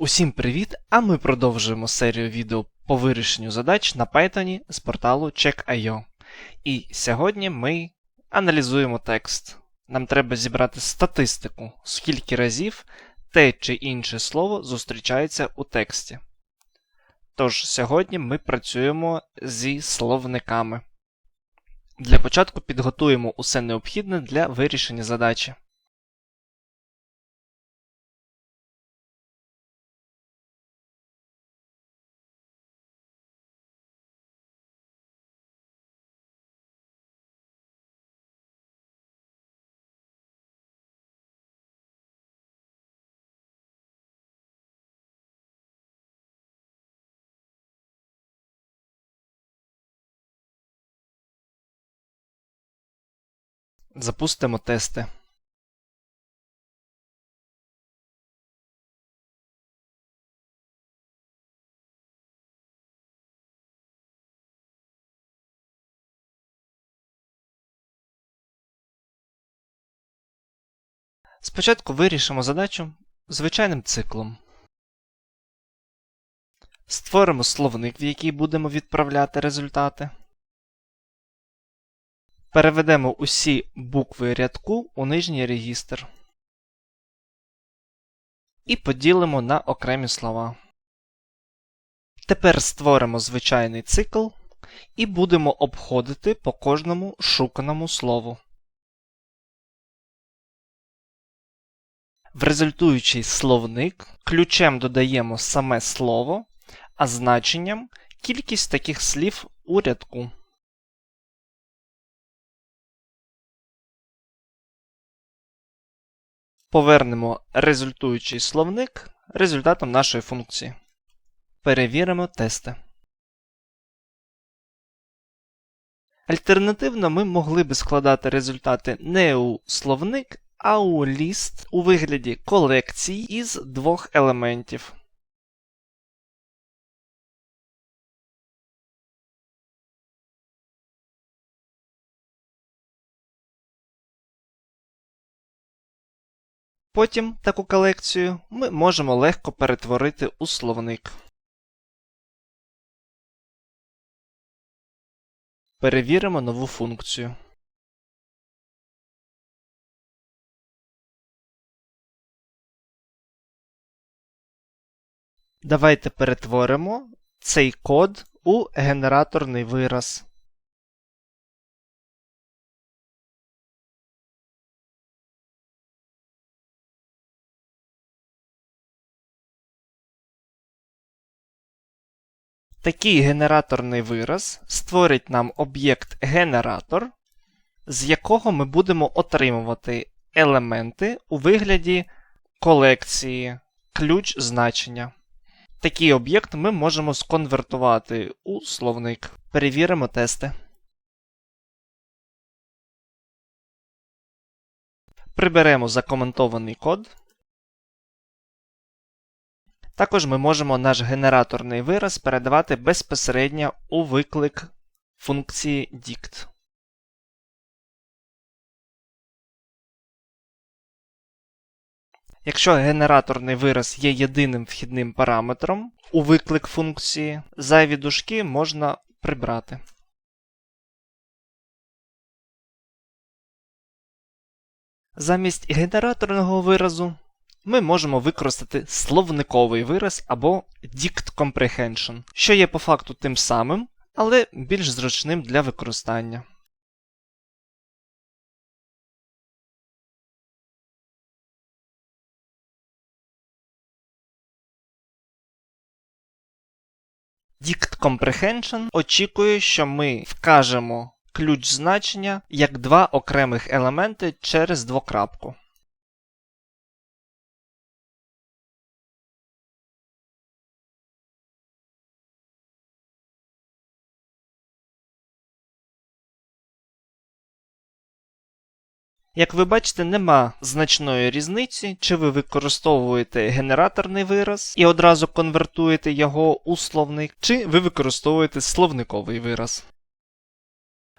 Усім привіт! А ми продовжуємо серію відео по вирішенню задач на Python з порталу Check.io. І сьогодні ми аналізуємо текст. Нам треба зібрати статистику, скільки разів те чи інше слово зустрічається у тексті. Тож сьогодні ми працюємо зі словниками. Для початку підготуємо усе необхідне для вирішення задачі. Запустимо тести. Спочатку вирішимо задачу звичайним циклом. Створимо словник, в який будемо відправляти результати. Переведемо усі букви рядку у нижній регістр. І поділимо на окремі слова. Тепер створимо звичайний цикл і будемо обходити по кожному шуканому слову. В результуючий словник ключем додаємо саме слово, а значенням кількість таких слів у рядку. Повернемо результуючий словник результатом нашої функції. Перевіримо тести. Альтернативно, ми могли би складати результати не у словник, а у ліст у вигляді колекції із двох елементів. Потім таку колекцію ми можемо легко перетворити у словник. Перевіримо нову функцію. Давайте перетворимо цей код у генераторний вираз. Такий генераторний вираз створить нам об'єкт генератор, з якого ми будемо отримувати елементи у вигляді колекції, ключ значення. Такий об'єкт ми можемо сконвертувати у словник. Перевіримо тести. Приберемо закоментований код. Також ми можемо наш генераторний вираз передавати безпосередньо у виклик функції dict. Якщо генераторний вираз є єдиним вхідним параметром у виклик функції, зайві дужки можна прибрати. Замість генераторного виразу ми можемо використати словниковий вираз або dict comprehension, що є по факту тим самим, але більш зручним для використання. Dict comprehension очікує, що ми вкажемо ключ значення як два окремих елементи через двокрапку. Як ви бачите, нема значної різниці, чи ви використовуєте генераторний вираз і одразу конвертуєте його у словник, чи ви використовуєте словниковий вираз.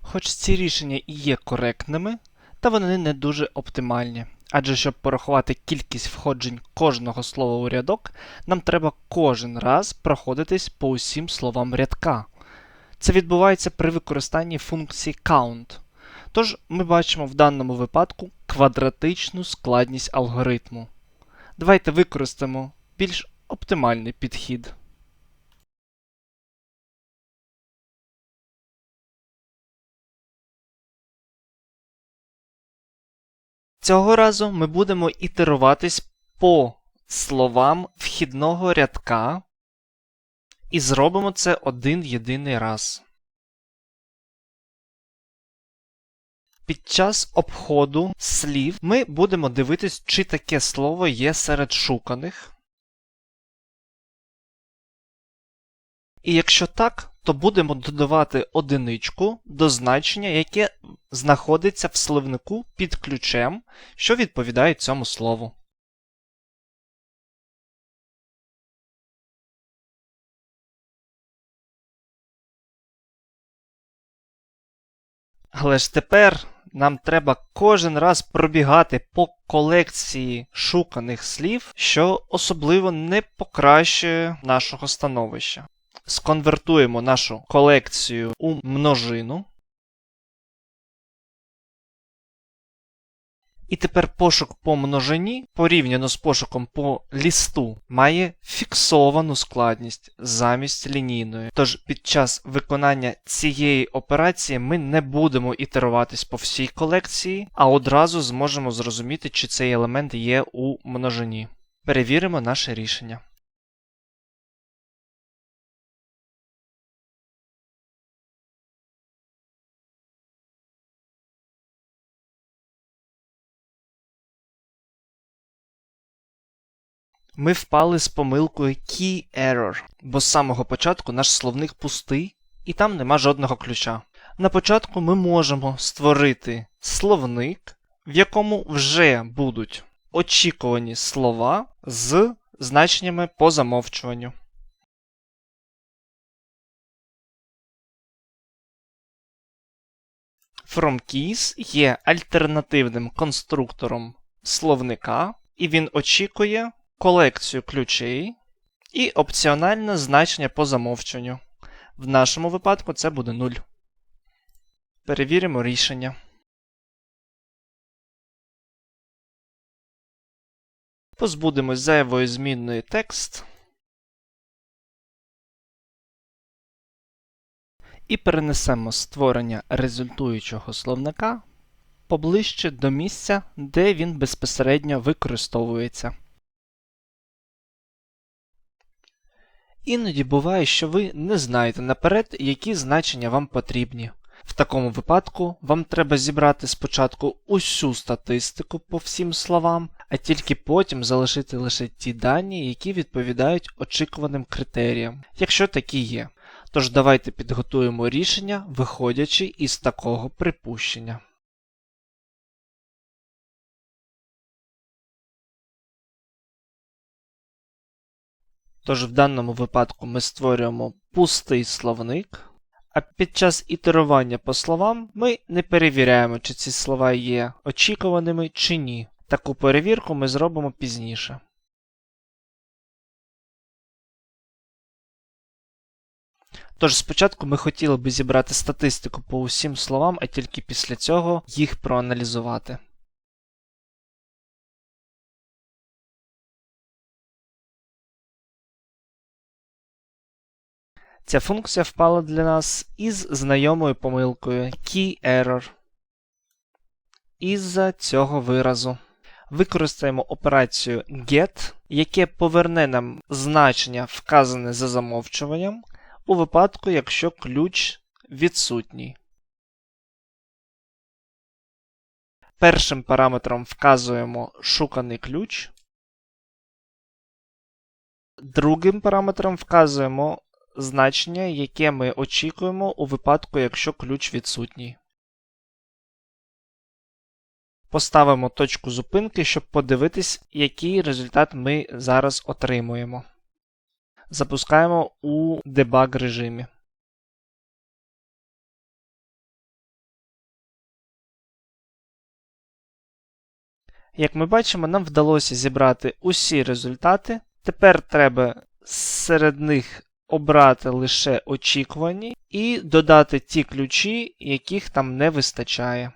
Хоч ці рішення і є коректними, та вони не дуже оптимальні. Адже щоб порахувати кількість входжень кожного слова у рядок, нам треба кожен раз проходитись по усім словам рядка. Це відбувається при використанні функції count. Тож ми бачимо в даному випадку квадратичну складність алгоритму. Давайте використаємо більш оптимальний підхід. Цього разу ми будемо ітеруватись по словам вхідного рядка і зробимо це один єдиний раз. Під час обходу слів ми будемо дивитись, чи таке слово є серед шуканих. І якщо так, то будемо додавати одиничку до значення, яке знаходиться в словнику під ключем, що відповідає цьому слову. Але ж тепер нам треба кожен раз пробігати по колекції шуканих слів, що особливо не покращує нашого становища. Сконвертуємо нашу колекцію у множину. І тепер пошук по множині, порівняно з пошуком по лісту, має фіксовану складність замість лінійної. Тож під час виконання цієї операції ми не будемо ітеруватись по всій колекції, а одразу зможемо зрозуміти, чи цей елемент є у множині. Перевіримо наше рішення. Ми впали з помилкою Key Error, бо з самого початку наш словник пустий і там нема жодного ключа. На початку ми можемо створити словник, в якому вже будуть очікувані слова з значеннями по замовчуванню. FromKeys є альтернативним конструктором словника, і він очікує колекцію ключей і опціональне значення по замовчуванню. В нашому випадку це буде 0. Перевіримо рішення. Позбудемось зайвої змінної текст. І перенесемо створення результуючого словника поближче до місця, де він безпосередньо використовується. Іноді буває, що ви не знаєте наперед, які значення вам потрібні. В такому випадку вам треба зібрати спочатку усю статистику по всім словам, а тільки потім залишити лише ті дані, які відповідають очікуваним критеріям, якщо такі є. Тож давайте підготуємо рішення, виходячи із такого припущення. Тож в даному випадку ми створюємо пустий словник, а під час ітерування по словам ми не перевіряємо, чи ці слова є очікуваними чи ні. Таку перевірку ми зробимо пізніше. Тож спочатку ми хотіли би зібрати статистику по усім словам, а тільки після цього їх проаналізувати. Ця функція впала для нас із знайомою помилкою key error. Із-за цього виразу. Використаємо операцію get, яке поверне нам значення, вказане за замовчуванням, у випадку, якщо ключ відсутній. Першим параметром вказуємо шуканий ключ. Другим параметром вказуємо значення, яке ми очікуємо у випадку, якщо ключ відсутній. Поставимо точку зупинки, щоб подивитись, який результат ми зараз отримуємо. Запускаємо у дебаг режимі. Як ми бачимо, нам вдалося зібрати усі результати. Тепер треба серед них обрати лише очікувані і додати ті ключі, яких там не вистачає.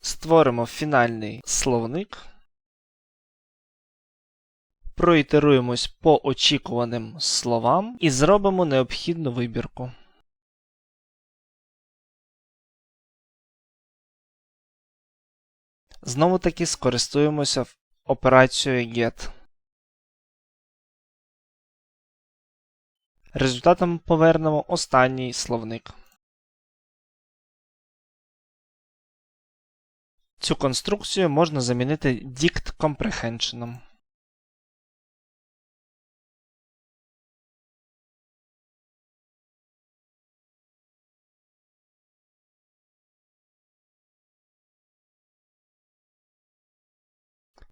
Створимо фінальний словник. Проітеруємось по очікуваним словам і зробимо необхідну вибірку. Знову таки скористуємося операцією get. Результатом повернемо останній словник. Цю конструкцію можна замінити dict comprehension.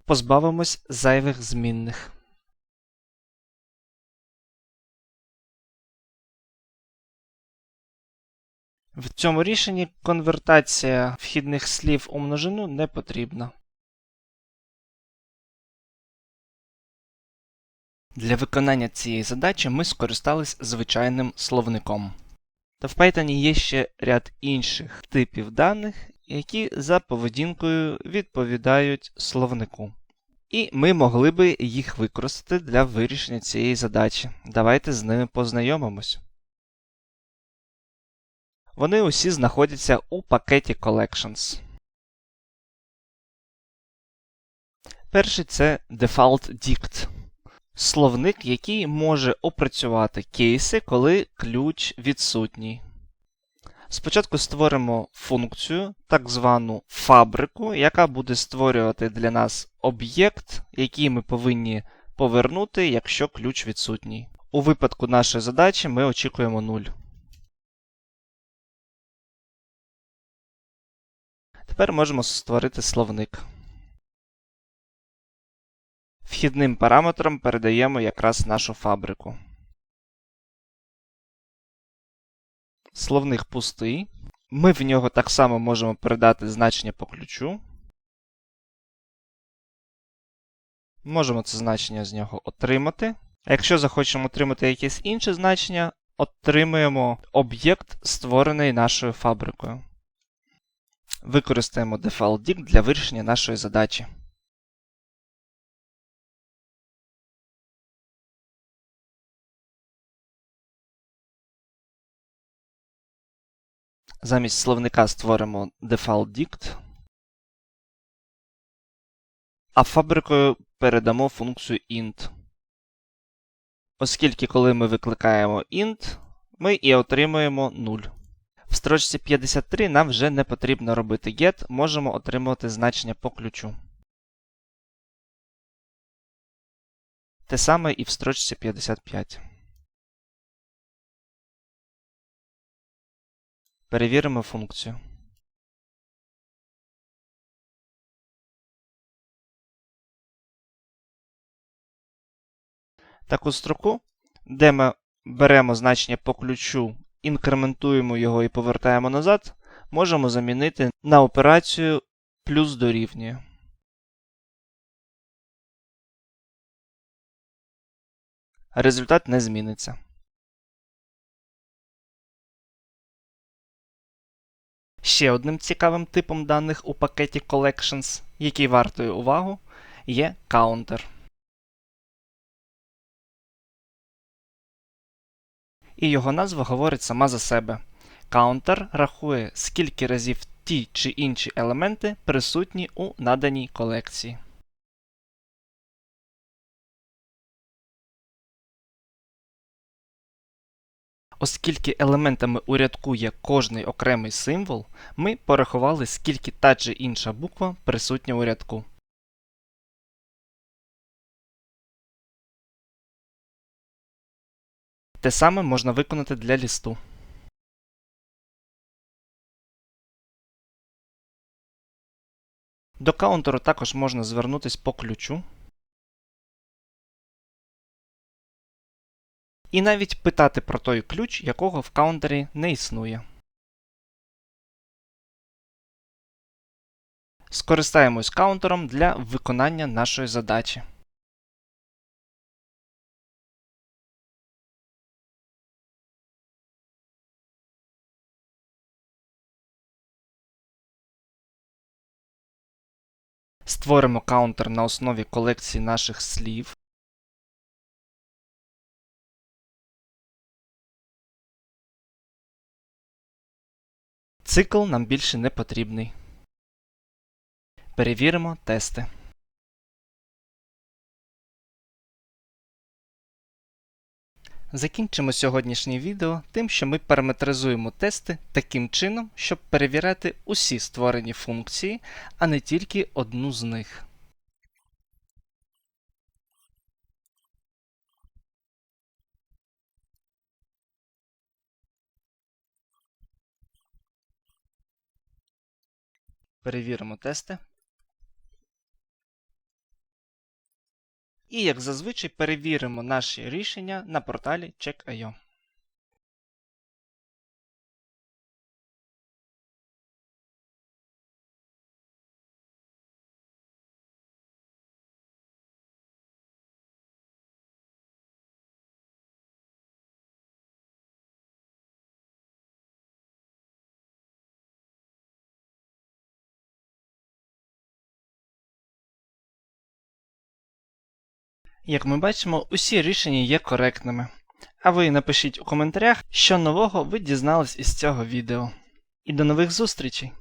Позбавимось зайвих змінних. В цьому рішенні конвертація вхідних слів у множину не потрібна. Для виконання цієї задачі ми скористались звичайним словником. Та в Python є ще ряд інших типів даних, які за поведінкою відповідають словнику. І ми могли би їх використати для вирішення цієї задачі. Давайте з ними познайомимось. Вони усі знаходяться у пакеті Collections. Перший це Default Dict. Словник, який може опрацювати кейси, коли ключ відсутній. Спочатку створимо функцію, так звану фабрику, яка буде створювати для нас об'єкт, який ми повинні повернути, якщо ключ відсутній. У випадку нашої задачі ми очікуємо 0. Тепер можемо створити словник. Вхідним параметром передаємо якраз нашу фабрику. Словник пустий. Ми в нього так само можемо передати значення по ключу. Можемо це значення з нього отримати. А якщо захочемо отримати якесь інше значення, отримуємо об'єкт, створений нашою фабрикою. Використаємо default для вирішення нашої задачі. Замість словника створимо default а фабрикою передамо функцію int. Оскільки, коли ми викликаємо int, ми і отримуємо 0. В строчці 53 нам вже не потрібно робити get, можемо отримувати значення по ключу. Те саме і в строчці 55. Перевіримо функцію. Таку строку, де ми беремо значення по ключу, інкрементуємо його і повертаємо назад, можемо замінити на операцію плюс дорівнює. Результат не зміниться. Ще одним цікавим типом даних у пакеті Collections, який вартує увагу, є counter. І його назва говорить сама за себе. Counter рахує, скільки разів ті чи інші елементи присутні у наданій колекції. Оскільки елементами у рядку є кожний окремий символ, ми порахували, скільки та чи інша буква присутня у рядку. Те саме можна виконати для лісту. До каунтеру також можна звернутися по ключу. І навіть питати про той ключ, якого в каунтері не існує. Скористаємось каунтером для виконання нашої задачі. Створимо каунтер на основі колекції наших слів. Цикл нам більше не потрібний. Перевіримо тести. Закінчимо сьогоднішнє відео тим, що ми параметризуємо тести таким чином, щоб перевіряти усі створені функції, а не тільки одну з них. Перевіримо тести. І, як зазвичай, перевіримо наші рішення на порталі Check.io. Як ми бачимо, усі рішення є коректними. А ви напишіть у коментарях, що нового ви дізнались із цього відео. І до нових зустрічей!